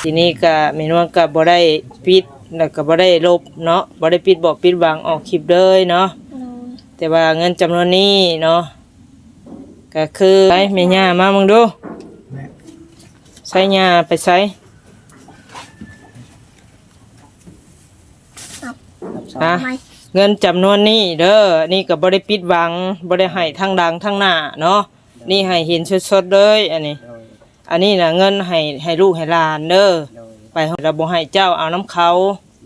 ทีนี้ก็เมนว่าก็บ่ได้ปิดแล้วก็บ่ได้ลบเนาะบ่ได้ปิดบอกปิดบังออกคลิปเลยเนาะโดยแต่ว่าเงินจำนวนนี้เนาะก็คือไปแม่ย่ามามึงดูใช้ย่าไปใช้ฮะไม่เงินจำนวนนี้เด้อนี่ก็บ่ได้ปิดบังบ่ได้ให้ทั้งดังทั้งหน้าเนาะ นี่ให้เห็นสดๆเลยอันนี้ โดยอันนี้น่ะเงินให้ให้ลูกให้หลานเด้อโดยไปเราบ่ให้เจ้าเอาน้ำเขา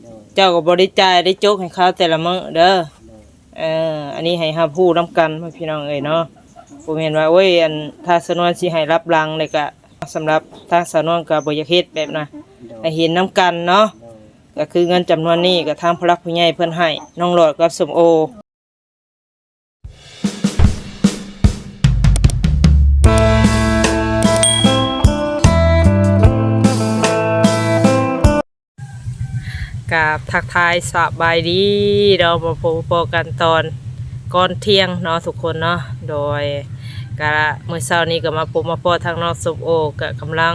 โดยเจ้าก็บ่ได้จ่ายได้จกให้เขาแต่ละมื้อเด้อ โดยเอออันนี้ให้รับผู้นํกันพ่อพี่น้องเอ้ยเนาะผมเห็นว่าโอ้ยอันถ้าสนวนสิให้รับรังเลยก็สำหรับทางสนวนก็บ่อยากเฮ็ดแบบน่ะโดยให้เห็นน้กันเนาะโดย ก็คือเงินจำนวนนี้ก็ทางผู้รักผู้ใหญ่เพิ่นให้น้องหลอดกับสมโอ กับทักทายสบายดีเรามาพบพกันตอนก่อนเที่ยงเนาะทุกคนเนาะโดยกะเมื่อเช้านี้ก็มาพบมาพอทางนอกสมโอกะกำลัง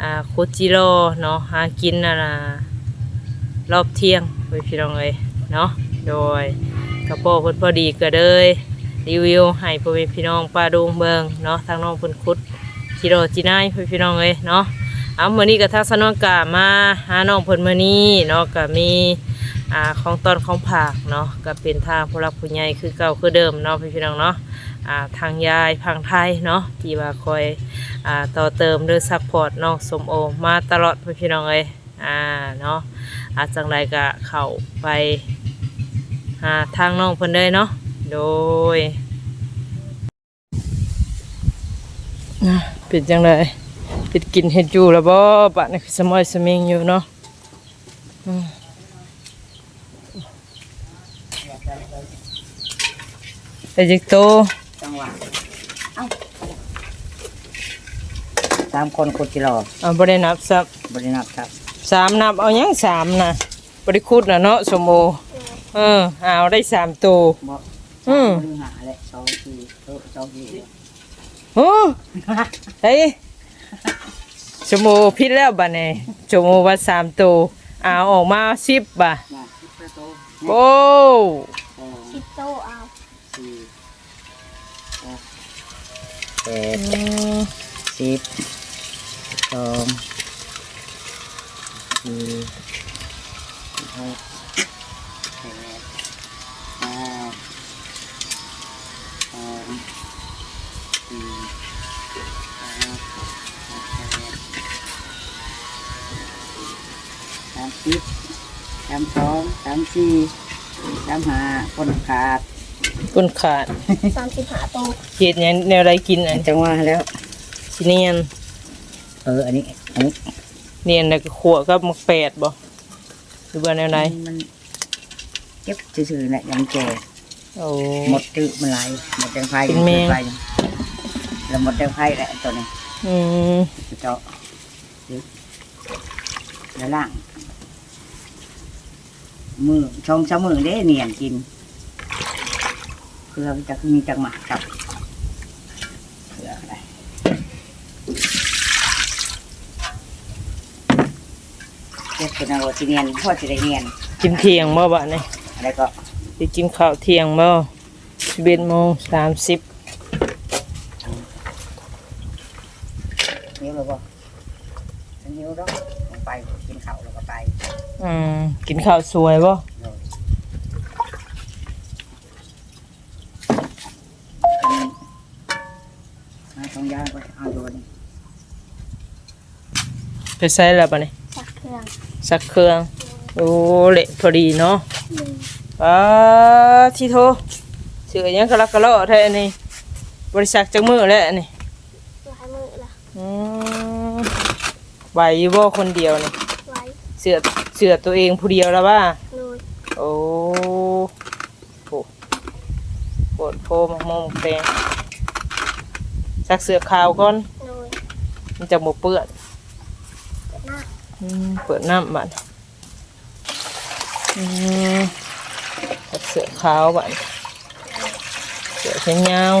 อ่าคุดจิโร่เนาะหากินน่ะนะรอบเที่ยงไปพี่น้องเลยเนาะโดยกระโปงเพิ่นพอดีก็เลยรีวิวให้พ่อแม่พี่น้องป้าดุงเบิงเนาะทางน้องเพิ่นคุดจิโร่จีนายพ่อพี่น้องเลยเนาะ เอามื้อนี้ก็ทักษะน้องกะมาหาน้องเพิ่นมื้อนี้เนาะก็มีอ่าของตอนของผักเนาะก็เป็นทางผู้รักผู้ใหญ่คือเก่าคือเดิมเนาะพี่พี่น้องเนาะอ่าทางยายพังไทยเนาะที่ว่าคอยอ่าต่อเติมหรือซัพพอร์ตน้องสมโอมาตลอดพี่พี่น้องเอ้ยอ่าเนาะอาจังไรก็เข้าไปหาทางน้องเพิ่นเลยเนาะโดยอะเป็นจังไร ดติดกินเห็ดอยู่แล้วบ่ปะนี่คือสมอยสมิงอยู่เนาะอืมไอ้จิกโตจังหวะเอ้าสามคนคุดกิโลอ่าบ่ได้นับซับบริณับครับสามนับเอาหยังสามน่ะบ่ได้คุดน่ะเนาะสมโอเออเอาได้สามตัว บ่อืมบริหารแหละสองทีโต๊ะสองที โอ้ เฮ้ย สมโอผิดแล้วบัดนี้สมโอว่าสามตัวเอาออกมา10บ่ะนะโต๊ะโอ้สองสิบโตะเอา สี่หกแปดอืมสิบสองสี่หก สามสี่สามห้าคนขาดคุณขาดสามสิบห้าโตะเห็ดหยังแนวไรกินอันจังหวะแล้วชิเนียน เอออันนี้อันนี้เนียนแล้วก็ขัวกับมักแปดบ่หรือว่าแนวไหนมันเก็บซื่อๆแหละยังแก่โอ้หมดจืดมันไหลหมดแดงไฟเป็นแมงไฟแล้วหมดแดงไฟแหละตัวนี้อืมเจาะยึดแล้วล่าง มือชงชามือได้เนียนกินเพื่อจะมีจังหวะกับเพื่ออะไรเก็บเป็นเอาที่เนียนพ่อจะได้เนียนกินเที่ยงบ่บะนี่อะไรก็สิกินข้าวเที่ยงบ่11โมง30นิ้วเลยบ่ฉันนิ้วดอกลงไปกินข้าวแล้วก็ไป อืม กินข้าวสวยบ่เลยอันนี้หาทองยางไปเอาตัวนี้ไปใส่แล้วบะนี่สักเครื่องสักเครื่อง โอ้เละพอดีเนาะหนึ่งอ้าที่โทเสือหยังกะลักกะเลาะแท้อันนี่บริษัทจักมื้อแล้วอันนี่ลายมือละอืมไหวอยู่บ่คนเดียวนี่ไว้เสือ เสือตัวเองผู้เดียวแล้วว่า โดยโอ้โหโปวดโพมะมงแตงซักเสือขาวก่อน โดยมันจะหมเปื้อนเปิดหน้าอืมเปิดน้ำบัดอืมซักเสือขาวบัดเสือแขนยาว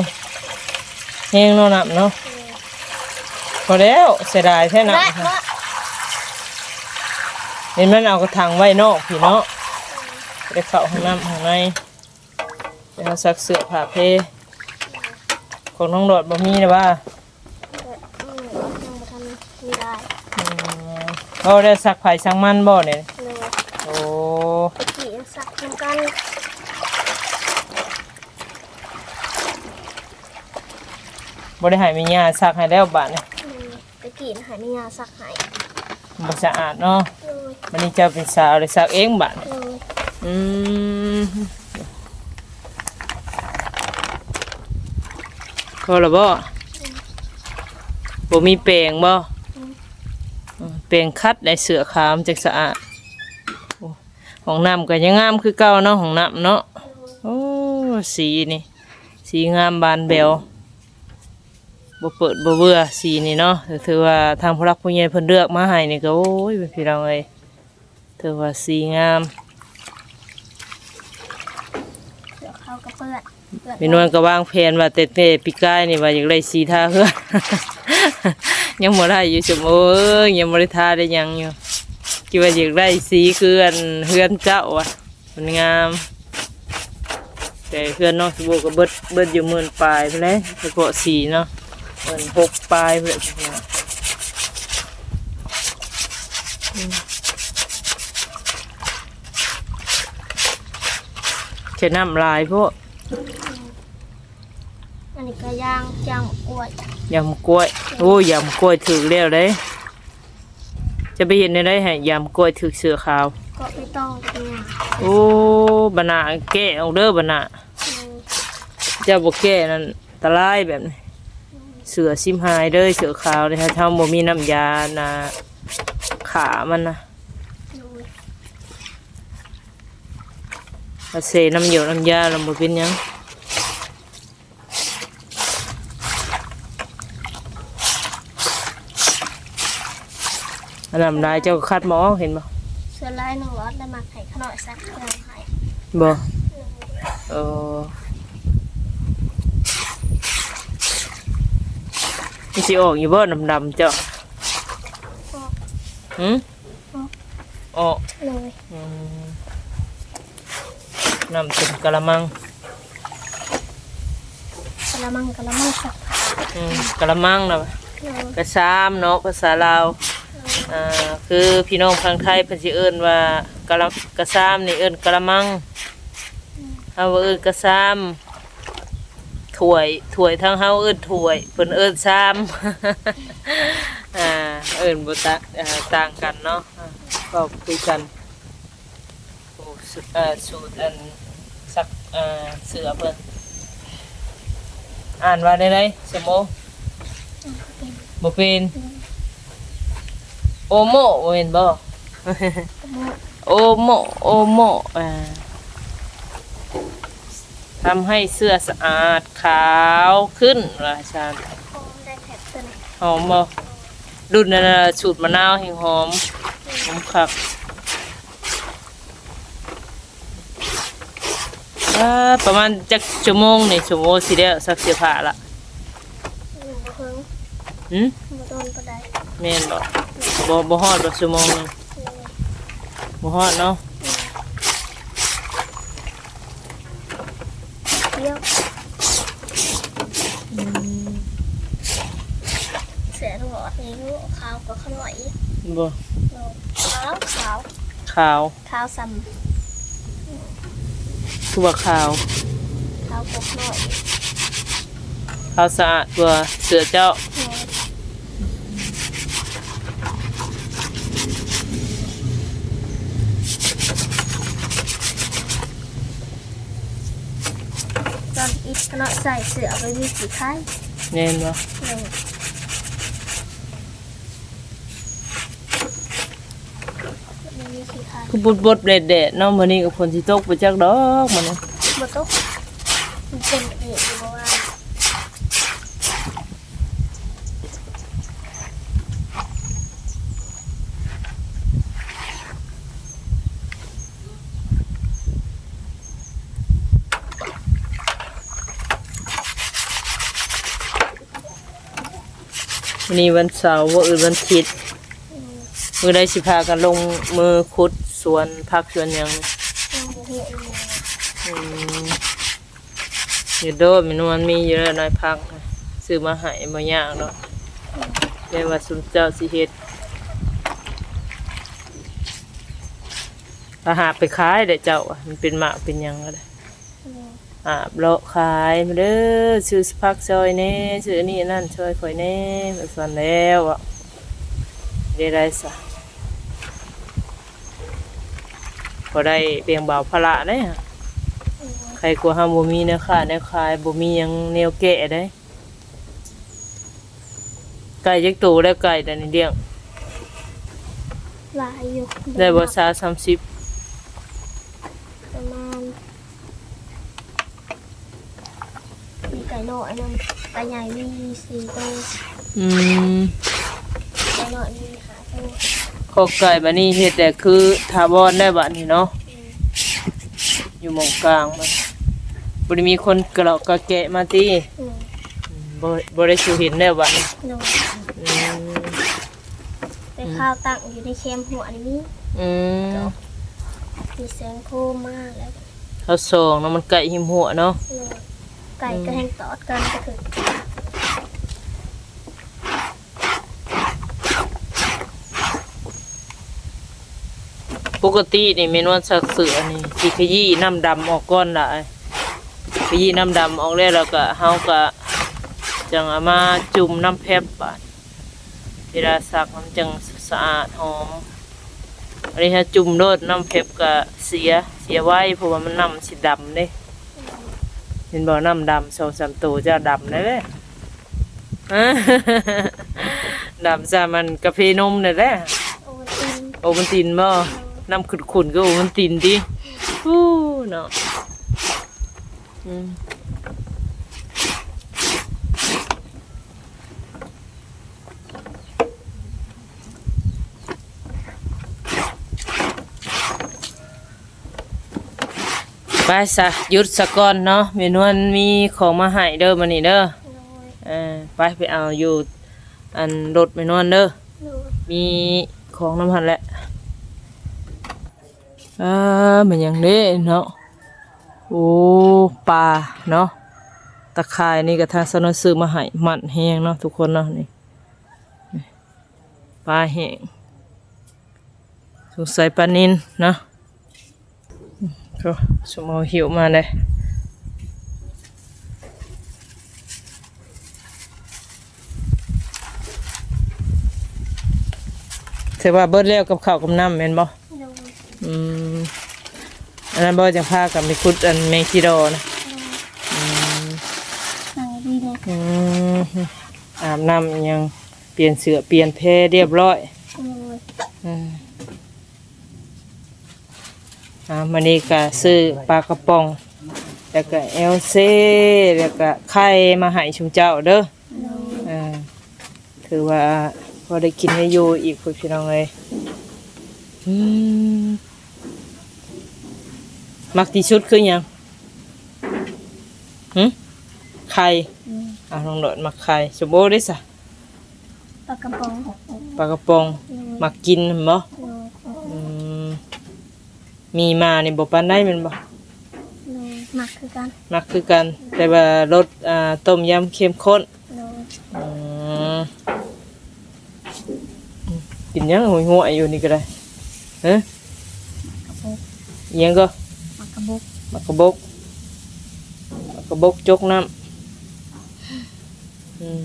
แห้งเนาะน้ำเนาะพอแล้วเสียดายแท้น้ำและค่ะ ว่า เห็นมันเอากระถางไว้นอกพี่เนาะไปเข้าห้องน้ำข้างในไปเอาซักเสื้อผ้าเพของน้องโดดบ่มีนะว่าอืมยังบ่ทันมีได้อืมเขาได้ซักไผ่ซักมันบ่เนี่ยเลยโอ้ตะกี้สักเหมือนกันบ่ได้ให้มีญาซักให้แล้วบาดนี่เลยตะกี้หายไม่ยาสักหายบ่สะอาดเนาะ เลยวันนี้เจะเป็นสาวเลยซักเองบาดนี่เลยอืมพอและบ่บ่มีแปรงบ่อืมแปรงคัดได้เสือขาวมันจักสะอาดโอ้ห้องน้ำก็ยังงามคือเก่าเนาะห้องน้ำเนาะโอ้สีนี่ สีงามบานแบวบ่เปิดบ่เบื่อสีนี่เนาะแต่ถือว่าทางผู้รักผู้ใหญ่เพิ่นเลือกมาให้นี่ก็โอ้ยพี่น้องเอ้ย ถือว่าสีงามเดี๋ยวเข้ากับเพื่อนเพื่อนมีนวลก็วางแผนว่าเตเตปีกายนี่ว่าอยากได้สีทาเฮือน ยังบ่ได้อยู่สมโอ้ยยังบ่ได้ทาได้หยังอยู่คิดว่าอยากได้สีคืออันเฮือนเจ้าอะมันงาม แต่เฮือนน้องสบู่ก็เบิดเบิดอยู่หมื่นปลายไปเลยเฉพาะสีเนาะหมื่นหกปลายไปเลย จะน้ำลายพวกอันนี้ก็ย่างย่างอวดยำกล้วยโอ้ยำกล้วยถึกแล้วเลย จะไปเห็นในได้ให้ยำกล้วยถึกเสือขาว ก็ไม่ต้องเป็นหยาโอ้บานาแก้เอาเด้อบานาเลยเจ้าบ่แก้นั่นตะลายแบบนี้เสือซิมหายเด้อเสือขาวเลยฮะถ้าบ่มีน้ำยานะขามันนะ เลย ถ้าเสน้ำเหยียวน้ำยาแล้วบ่เป็นหยังอันน้ำลายเจ้าก็คัดหมอเห็นบ่เสื้อลายหนึ่งร้อยได้มาไข่ขนอยสักเครื่องไข่บ่เออนี่สิออกอยู่บ่ดำๆเจ้าหืมออกเลยอืม น้ำเต็มกะละมังกระมังกระมังสักอืมกะละมังนะเลยกระซามเนาะภาษาลาวอ่าคือพี่น้องทางไทยเพิ่นสิเอิ้นว่ากะละกระซามนี่เอิ้นกะละมังเฮาว่าเอิ้นกระซามถ้วยถ้วยทางเฮาเอิ้นถ้วยเพิ่นเอิ้นซามอ่าเอิ้นบ่ตะอ่าต่างกันเนาะอ่าก็คุยกันโอ้ สุดอ่าสูตรอันสักอ่าเสือเพิ่นอ่านว่าได้ไดสมโอบ่เป็นโอโมบ่เป็นบ่ โอโมโอโมอ่าทำให้เสื้อสะอาดขาวขึ้นว่าอาจารย์โอ้ได้แผลตัวนี้หอมบ่รุ่นนั้นน่ะสูตรมะนาวแห่งหอมหอมคัก อ่าประมาณจักชั่วโมงนี่ชั่วโมงสิได้ซักเสื้อผ้าละหนึ่งเพิ่งหึมาโดนก็ได้แม่นบ่บ่บ่ฮอดบ่ชั่วโมงหนึงเลยบ่ฮอดเนาะเยอะเสียหัวนี้ขาวก็ขนอยบ่ขาวขาวขาวขาวซ้ คือว่าขาวำขาวก็ขนอยขาวสะอาดตัวเสือเจ้าตอนอีกขนอยใส่เสื้อไปมีสีไข่แน่นบ่ เลยมันมีสีไข่ คือบดบดๆแดดๆเนาะมื้อนี้ก็ฝนสิตกไปจักดอกมื้อนี้บนโต๊ะมันเป็นเอกเพราะว่าวันนี้วันเสาร์วันอื่นวันอาทิตย์มื้อใดสิพากันลงมือขุด สวนผักสวนหยังยังบ่ฮู้เลยอืมอยู่โดดมันมันมีเยอะหน่อยพักนะซื้อมาให้บ่ยากเนาะเรียกว่าสุนเจ้าสิเฮ็ดอาหาไปขายเด้เจ้ามันเป็นหมากเป็นหยังก็ได้อาบเลาะขายมาเด้อซื้อผักซอยแน่ซื้อนี่นั่นช่วยข่อยแน่มาสอนแล้วอะได้ได้ซะพ อได้เบี่ยงเบาภาระเด้ฮะใครกลัวห้ามบ่มีแนวขาแนวขายบ่มีหยังแนวแกะได้ ไก่จักตูแล้วไก่แต่นี่เลี้ยงหลายอยู่ได้บ่ซาสามสิบประมาณมีไก่น้อยนึงไก่ใหญ่มีสี่ตัวอืม ไก่น้อยมีห้าตัว ขอไก่บัดนี้เฮ็ดแต่คือถาวรได้บัดนี้เนาะอยู่หมองกลางมันบ่ได้มีคนกระเลาะกระแกะมาติอืมบ่บ่ได้สิเห็นแล้วบัดนี้โดนอืมไปข้าวตั้งอยู่ในเค็มหัวนี้อืมมีแสงโคมมากแล้วเขาส่องเนาะมันไก่หิมหัวเนาะโดนไก่ก็แห้งตอดกันก็คือ ปกตินี่แม่นว่าสักเสือนี่สิขยี้น้ำดำออกก่อนล่ะขยี้น้ำดำออกแล้วแล้วก็เฮาก็จังเอามาจุ่มน้ำแพบบาดเวลาซักมันจังสะอาดหอมอันนี้ถ้าจุ่มโดดน้ำแพบก็เสียเสียไว้เพราะว่ามันน้ำสิดำเด้เห็นบ่น้ำดำสองสามตัวจะดำได้เลยดำซะมันกาแฟนมนี่แหละโอวัลตินโอมั นตินบ่น้ำขุ่นๆก็โอมันตินดิฮู้เนาะอืมไปซะหยุดสะก่อนเนาะเมนวนมีของมาให้เด้อมานี่เด้อโดยเออไปไปเอาอยู่อันรถเมนวนเด้อโดยมีของน้ำพันแหละ อ่าเหมือนย่างนี้เนาะโอ้ปลาเนาะตะไคร่นี่ก็ทางสนนซื้อมาให้มันแห้งเนาะทุกคนเนาะนี่ปลาแห้งสงสัยปลานินเนาะก็สมเอาหิวมาเลยถือว่าเบิดแล้วกับข้าวกับน้ำแม่นบ่โดยอืม อันนั้นบ่จะพากับไปคุดอันแมงจีโดนะอืมนั่งดีเลยอืมอาบน้ำอิหยังเปลี่ยนเสื้อเปลี่ยนแพรเรียบร้อยโดยอืมอ่ามันนี้ก็ซื้อปลากระป๋อง แล้วก็เอลเซ่แล้วก็ไข่มาให้ชุมเจ้าเด้อโดยอ่าถือว่าพอได้กินให้อยู่อีกพวกพี่น้องเลยอืม มักที่สุดคือหยังหึไข่อืมอ่าลองโดดมักไข่สมโบได้สะปลากระป๋องปลากระป๋องโดยมักกินแม่นบ่โดยอืมมีมานี่บ่ปานได้แม่นบ่โดยหมักคือกันมักคือกัน แต่ว่ารสอ่าต้มยำเข้มข้นโดยอืมกินยังหัวหัวอยู่นี่ก็ได้ฮะกระปุกอิหยังก็ หมักกระบุกมักกระบกมักกระบกจกน้ำอืม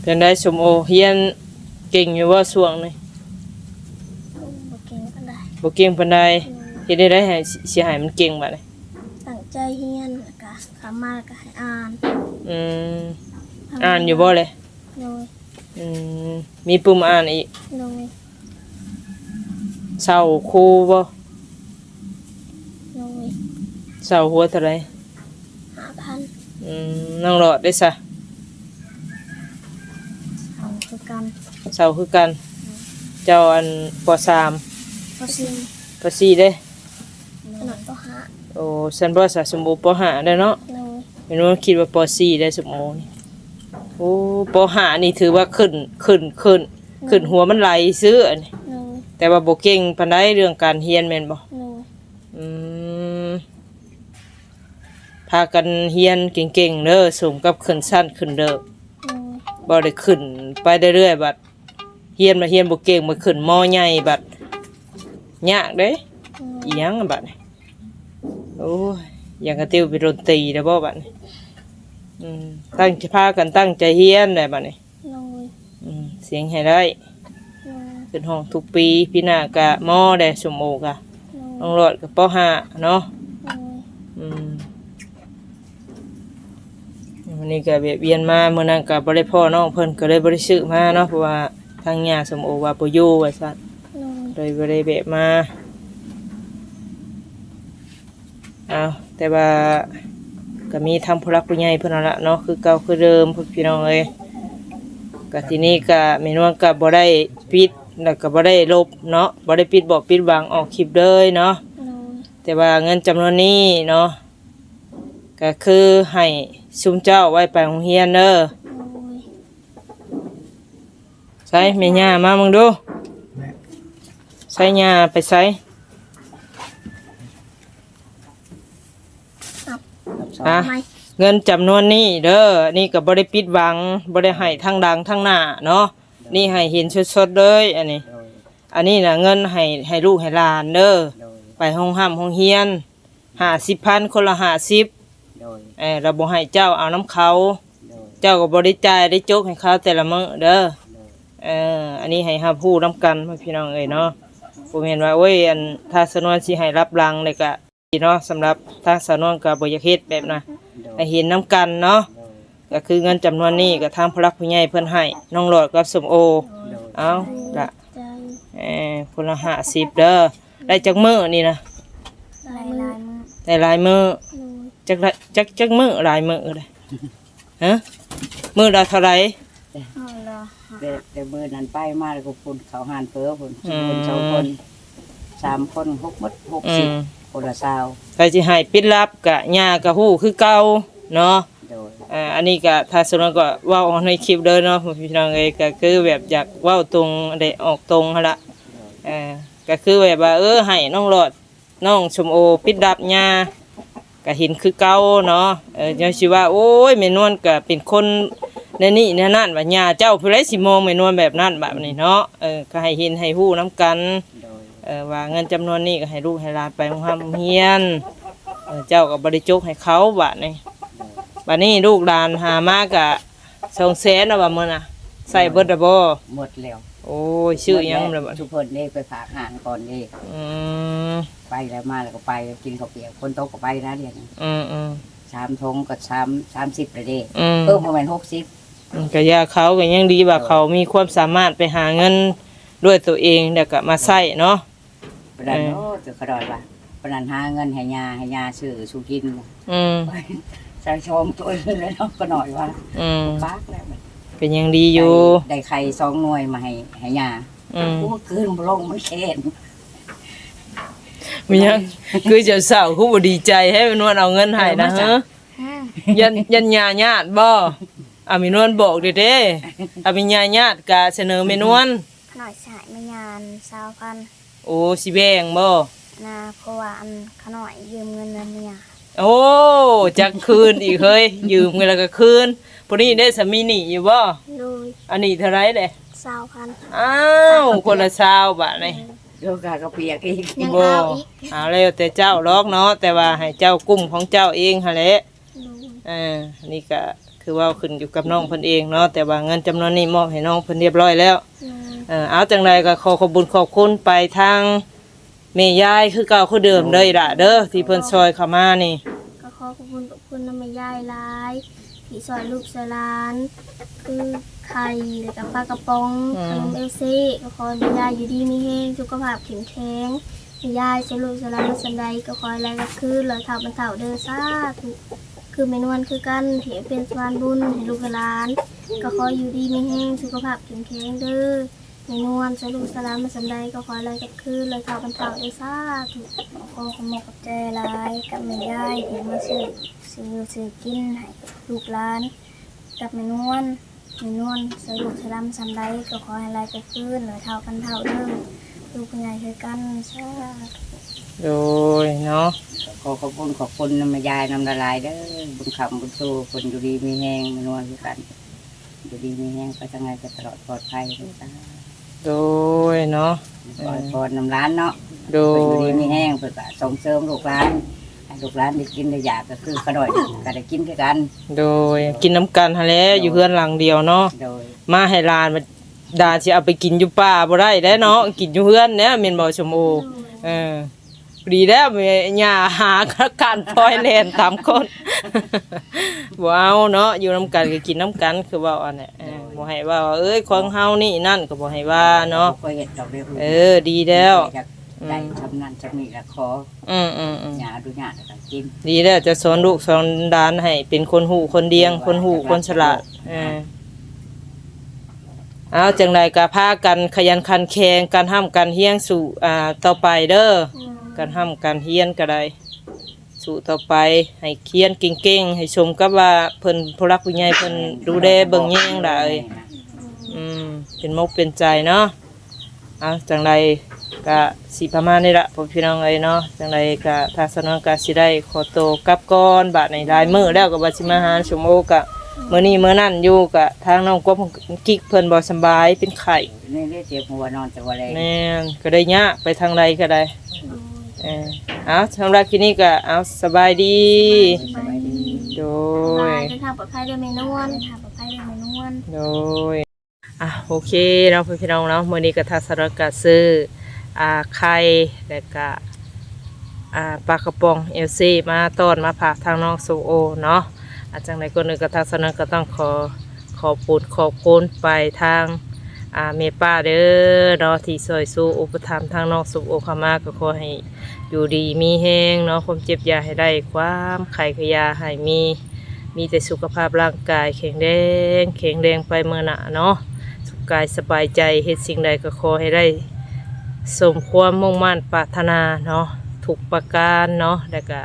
เป็นได้สมโอเฮียนเก่งอยู่ว่าส่วงนี่บ่เก่งก็ได้บ่เก่งปานใดโดยเฮ็ดได้ได้ให้เสียหายมันเก่งบัดนี้ตั้งใจเฮียนแล้วก็ขามาแล้วก็ให้อ่าน อืมอ่านอยู่บ่เลยโดยอืมมีปุ่มอ่านอีกโดยเศร้าครูบ่โดย เศร้าหัวเท่าไหร่ห้าพันอืมน้องหลอดได้ซะเอาคือกันเศร้าคือกัน เจ้าอันป .3 พอซิมป .4 เด้ ขนาดก็หาโอ้ฉันบ่สะสมบูรณ์ป .5 ได้เนาะโดยเห็นว่าคิดว่าป .4 ได้สมโอนี่โอ้ปหานี่ถือว่าขึ้นขึ้นขึ้นขึ้นหัวมันไหลซื้ออันนี้โดยแต่ว่าบ่เก่งปานใดเรื่องการเรียนแม่นบ่โดย อืมพากันเรียนเก่งๆเด้อสมกับขึ้นชั้นขึ้นเด้อโดยบ่ได้ขึ้นไปเรื่อยๆบัดเรียนมาเรียนบ่เก่งมาขึ้นมอใหญ่บัดยากเด้โดอียหยังอะบัดนี้โอ้ยอยังกระติวไปดนตรีแล้วบ่บัดนี้อืมตั้งใจพากันตั้งใจเรียนได้บัดนี้โดยอืมเสียงให้ได้โดยขึ้นห้องทุกปีพี่หน้ากะมอได้สมโอกะโดน้องรอดกับปห้าเนาะยอืม วันนี้ก็เบียดเบียนมาเมื่อนั้นก็บ่ได้พ่อน้องเพิ่นก็เลยบ่ได้ซื้อมาเนาะเพราะว่าทางย่าสมโอว่าบ่อยู่ว่าซั่นโดยเลยบ่ได้แบะมาเอาแต่ว่าก็มีทางผู้รักผู้ใหญ่เพิ่นนั่นละเนาะคือเก่าคือเดิมพวกพี่น้องเอ้ยก็ทีนี้ก็แม่นวลก็บ่ได้ปิดแล้วก็บ่ได้ลบเนาะบ่ได้ปิดบอกปิดบังออกคลิปเลยเนาะโดยแต่ว่าเงินจำนวนนี้เนาะ ก็คือให้ซุมเจ้าไว้ไปโรงเรียนเด้อโดยใส่แม่ย่ามามึงดูใส่ย่าไปใส่รับสอนอะไม่เงินจำนวนนี้เด้อนี่ก็บ่ได้ปิดบังบ่ได้ให้ทั้งดังทั้งหน้าเนาะนี่ให้เห็นสดๆเลยอันนี้โดยอันนี้น่ะเงินให้ให้ลูกให้หลานเด้อโดยไปห้องห้ามห้องเฮียน50,000คนละ50 โดยเออเราบ่ให้เจ้าเอาน้ำเขา โดยเจ้าก็บริจายได้โจกให้เขาแต่ละมื้อเด้อโดยเอออันนี้ให้ห้าผู้นํกันพ่อพี่น้องเอ้ยเนาะผมเห็นว่าโอ้ยอันถ้าสนวนสิให้รับรังเลยก็ดีเนาะสำหรับทางสนวนก็บ่อยากเฮ็ดแบบน่ะโดยให้เห็นน้กันเนาะ โดยก็คือเงินจำนวนนี้ก็ทางผู้รักผู้ใหญ่เพิ่นให้น้องหลอดกับสมโอ โดยเอาละใจเออคนละ50เด้อได้จักมื้อนี่นะลายลายมือได้หลายมื้อโดย จักละจักจักมื้อหลายมื้อเลยฮะมื้อละเท่าไหร่เอาละแต่แต่เบอร์นั้นไปมาแล้วก็พุ่นเขาหานเพ้อพุ่นอืมคนสองคนสามคนหกหมดหกอืสิบมคนละสาวใครสิให้ปิดลับกะหญ้าก็ฮู้คือเก่าเนาะ โดยอ่าอันนี้ก็ถ้าสนวนก็เว้าในคลิปเด้อเนาะพี่น้องเอ้ยก็คือแบบอยากเว้าตรงได้ออกตรงหั่นละเอ่าก็คือแบบว่าเออให้น้องหลอดน้องชมโอปิดลับหญ้า ก็เห็นคือเก่าเนาะเออจังสิว่าโอ้ยแม่นวลก็เป็นคนในนี่ในนั่นว่าญ้าเจ้าผู้ใดสิมองแม่นวลแบบนั้นแบบนี้เนาะเออก็ให้เห็นให้ฮู้นํกันเออว่าเงินจำนวนนี้ก็ให้ลูกให้หลานไปโรงเรียนเออเจ้าก็บริจกให้เขาบาทนี่บาทนี้ลูกหลานหามากะสองแสนเอาบ่มื้อน่ะใส่เบิดดบ่หมดแล้ว โอ้ยชื่อหยังเลยบ่ทุกคนนี่ไปฝากหานก่อนนี่อืมไปแล้วมาแล้วก็ไปกินข้าวเปียกคนโตก็ไปนะเดี๋ยวนี้อืมอืมสามทงกับสามสามสิบเลยเด้อืมเพิ่มประมาณหกสิบอืมก็ยาเขาก็ยังดีว่าเขามีความสามารถไปหาเงินด้วยตัวเองแล้วก็มาใช้เนาะ ประดันเออ โอ้เจะกระดอยว่ะประดันหาเงินให้ยาให้ยาซื้อสูกินอืมใส่ชมตัวเลยเนาะก็หน่อยว่าอืมปากแล้วมัน ก็ยังดีอยู่ได้ได้ไข่สองหน่วยมาให้ให้ยาอืมโอ้คืนบ่ลงมันแค้นมียังคือเจ้าสาวคือบ่ดีใจให้มันวลเอาเงินให้นะฮะห้ายันยันญาญาติบ่อามีนวลบอกเด้เด้อามีญาญาติกะเสนอเมนวลหน่อยสายมายานสาวพันโอ้สิแบ่งบ่นาเพราะว่าอันขน่อยยืมเงินนั่นเนี่ยโอ้จักคืนอีกเฮ้ยยืมเงินแล้วก็คืน พวกนี้ได้สามีหนี่อยู่บ่โดยอันนี้เท่าไหรเด้สาวพันอ้าวคนละชาวบาทนี่เดี๋ยวกากระเปียกอีกยังบ่เอาอีกเอาแล้วแต่เจ้าลอกเนาะแต่ว่าให้เจ้ากลุ่มของเจ้าเองหั่นแหละโดยเอ่าอันนี้ก็คือว่าขึ้นอยู่กับน้องเพิ่นเองเนาะแต่ว่าเงินจำนวนนี้มอบให้น้องเพิ่นเรียบร้อยแล้ว โดยเออเอาจังไรก็ขอขอบคุญขอบคุณไปทางเมยายคือเก่าคือเดิมเลยล่ะเด้อที่เพิ่นซอยเข้ามานี่ก็ขอขอบคุณขอบคุณน้ำมันย่ายร้ายที่ ซอยลูกสลาน คือไข่แล้วกับปลากระป๋องขนมเอลซี่ก็ขอให้แม่ย่ายอยู่ดีมีแห้งสุขภาพแข็งแรงแม่ย่ายสลูกสลานมาสันใดก็ขอให้แรงก็คือลอยเท่าบรรเท่าเด้อซาธุคือเมนวนคือกันเถียเป็นสวานบุญให้ลูกหลาน ก็ขออยู่ดีมีแห้งสุขภาพแข็งแรงเด้อ เมนวนสลูกสลานมาสันใดก็ขอให้แรงก็คือลอยเท่าบรรเท่าเด้ซาธุขอขโมกกับใจร้ายกับแม่ย่ายที่มาซื้อซื้อซื้อกินให้ลูกหลาน กับแม่นวลแม่นวลสรุปสลัมสำไรก็ขอให้ลายไปขึ้นหรือเท่ากันเท่าเดิมลูกคุณยายคือกันใช่โดยเนาะขอขอบคุณขอบคุณน้ำยายน้ำละลายเด้อบุญคำบุญโตคนอยู่ดีมีแห้งมานวลคือกันอยู่ดีมีแห้งไปทางไงก็ตลอดปลอดภัยทุกท่า โดยเนาะปลอดปลอดน้ำร้านเนาะโดเพิ่นอยู่ยดีมีแห้งเพื่อก็ส่งเสริมลูกร้านให้ลูกร้านได้กินได้อยากก็คือกระดอยก็ได้กินคือกัน โดยกินน้ำกันหาแหล้วอยู่เพื่อนหลังเดียวเนาะโดยมาให้หลานมาดาสิเอาไปกินอยู่ป่าบ่ได้แล้วเนาะกินอยู่เพื่อนเนี่ยแม่นบ่ชมโอเออ ดีแล้วแม่ย่าหาการพลอยแล่นตามคนบ่เอาเนาะอยู่น้ำกันก็กินน้ำกันคือว่าอันนี้เออบ่ให้ว่าเอ้ยของเฮานี่นั่นก็บ่ให้ว่าเนาะบ่เคยเห็นดอกเดียวเออดีแล้ว อยากได้ทำนั่นทำนี่ละขออืมอืมอืมอย่าดูหยาแล้วก็กินดีแล้วจะสอนลูกสอนดานให้ เป็นคนหูคนเดียง คนหูคนฉลาดเออเอาจังไรก็พากันขยันขันแข็งการห้ามการเฮียงสู่อ่าต่อไปเด้อ การห้ามการเฮียนก็ได้สู่ต่อไปให้เคียนเก่งๆให้ชมกับว่าเพิ่นผู้รักผู้ใหญ่เพิ่นดูแลเบิ่งแย่งได้อืมเป็นมกเป็นใจเนาะเอาจังไรก็สิประมาณนี้ละพ่อพี่น้องเอ้ยเนาะจังไรก็ทางสนองก็สิได้ขอโตวกลับก่อนบาดในลายมือแล้วก็บ่สิมาหาชมโอกะมื้อนี้มื้อนั้นอยู่กะทางน้องกบกิ๊กเพิ่นบ่สำบายเป็นไข้นี่เรียกเจ็บหัวนอนแต่ว่าอะไรแม่นก็ได้ยะไปทางใดก็ได้ เออเอาสำหรับที่นี้ก็เอาสบายดีสบายดีโดบายยจะทำปลอดภัยด้วยแม่นวลทำปลอดภัยด้วยแม่นวล โดย อะโอเคเราะพี่น้องเนาะมื้อนี้ก็ทัศนกะซื้ออ่าไข่แล้วก็อ่าปลากระป๋องเอลซีมาต้อนมาฝากทางน้องโซโอเนาะอาจังใดก็นึงก็ทัศนก็ต้องขอขอบคุณขอบคุณไปทาง อ่าเมป้าเด้อเนาะที่ซอยสู้อุปถัมภ์ทางน้องโซโอเข้ามาก็ขอให้อยู่ดีมีแฮงเนาะความเจ็บยาให้ได้ความไข่ขยาให้มี มีแต่สุขภาพร่างกายแข็งแรงแข็งแรงไปเมื่อหนาเนาะสุขกายสบายใจเฮ็ดสิ่งใดก็ขอให้ได้สมความมุ่งมั่นปรารถนาเนาะถูกประการเนาะแล้วก็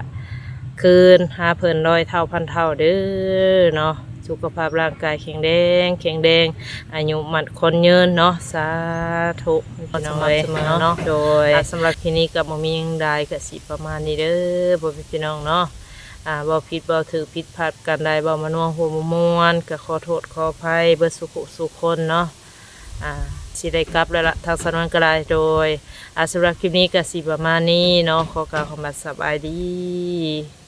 คืนหาเพิ่นร้อยเท่าพันเท่าเด้อเนาะ สุขภาพร่างกายแข็งแรงแข็งแรงอายุมันคนยืนเนาะสาธุน้องเอ้ยเนาะโดยสำหรับที่นี้ก็บ่มีหยังใดก็สิประมาณนี้เด้อบ่พี่น้องเนาะอ่าบ่ผิดบ่ถือผิดพลาดกันได้บ่มานัวหัวมมวนก็ขอโทษขออภัยเบิดสุขสุขคนเนาะอ่าสิได้กลับแล้วละทางสนวนก็ได้โดยอาสำหรับคลิปนี้ก็สิประมาณนี้เนาะขอกล่าวคำว่าสบายดี